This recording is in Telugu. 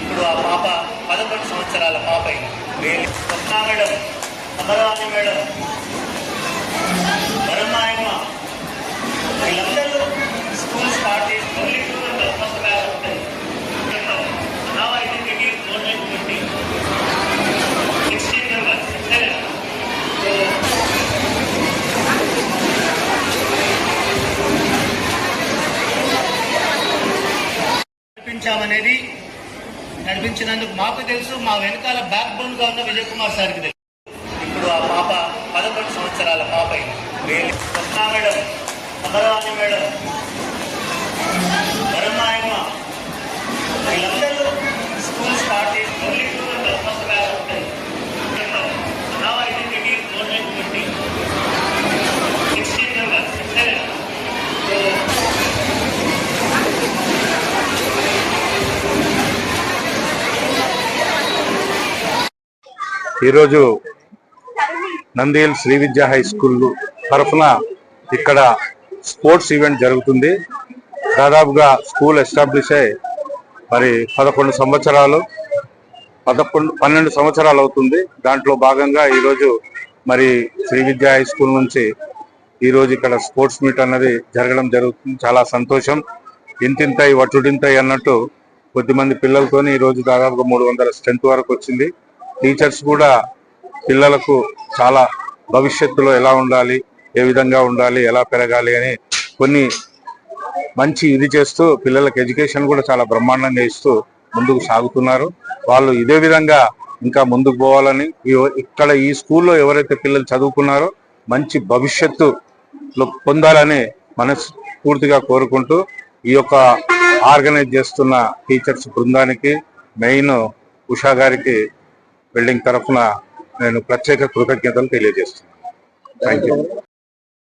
ఇప్పుడు ఆ పాప పదకొండు సంవత్సరాల పాప అయిన మేడం అమరావతి మేడం. నడిపించామనేది నడిపించినందుకు మాకు తెలుసు మా వెనకాల బ్యాక్ బోన్గా ఉన్న విజయ్ కుమార్ సార్కి తెలుసు. ఇప్పుడు ఆ పాప పదకొండు సంవత్సరాల పాప అయింది. మేడం అమరావతి మేడం ఈరోజు నందేల్ శ్రీ విద్యా హై స్కూల్ తరఫున ఇక్కడ స్పోర్ట్స్ ఈవెంట్ జరుగుతుంది. దాదాపుగా స్కూల్ ఎస్టాబ్లిష్ అయ్యి మరి పదకొండు సంవత్సరాలు పదకొండు పన్నెండు సంవత్సరాలు అవుతుంది. దాంట్లో భాగంగా ఈరోజు మరి శ్రీ విద్యా హై స్కూల్ నుంచి ఈరోజు ఇక్కడ స్పోర్ట్స్ మీట్ అన్నది జరగడం జరుగుతుంది. చాలా సంతోషం. ఇంతింతయి వటుడింతాయి అన్నట్టు కొద్దిమంది పిల్లలతోని ఈరోజు దాదాపుగా మూడు వందల స్ట్రెంత్ వరకు వచ్చింది. టీచర్స్ కూడా పిల్లలకు చాలా భవిష్యత్తులో ఎలా ఉండాలి ఏ విధంగా ఉండాలి ఎలా పెరగాలి అని కొన్ని మంచి ఇది చేస్తూ పిల్లలకు ఎడ్యుకేషన్ కూడా చాలా బ్రహ్మాండంగా ఇస్తూ ముందుకు సాగుతున్నారు. వాళ్ళు ఇదే విధంగా ఇంకా ముందుకు పోవాలని ఇక్కడ ఈ స్కూల్లో ఎవరైతే పిల్లలు చదువుకున్నారో మంచి భవిష్యత్తులో పొందాలని మనస్ఫూర్తిగా కోరుకుంటూ ఈ యొక్క ఆర్గనైజ్ చేస్తున్న టీచర్స్ బృందానికి మెయిన్ ఉషా గారికి బిల్డింగ్ తరఫున నేను ప్రత్యేక కృతజ్ఞతలు తెలియజేస్తున్నాను. Thank you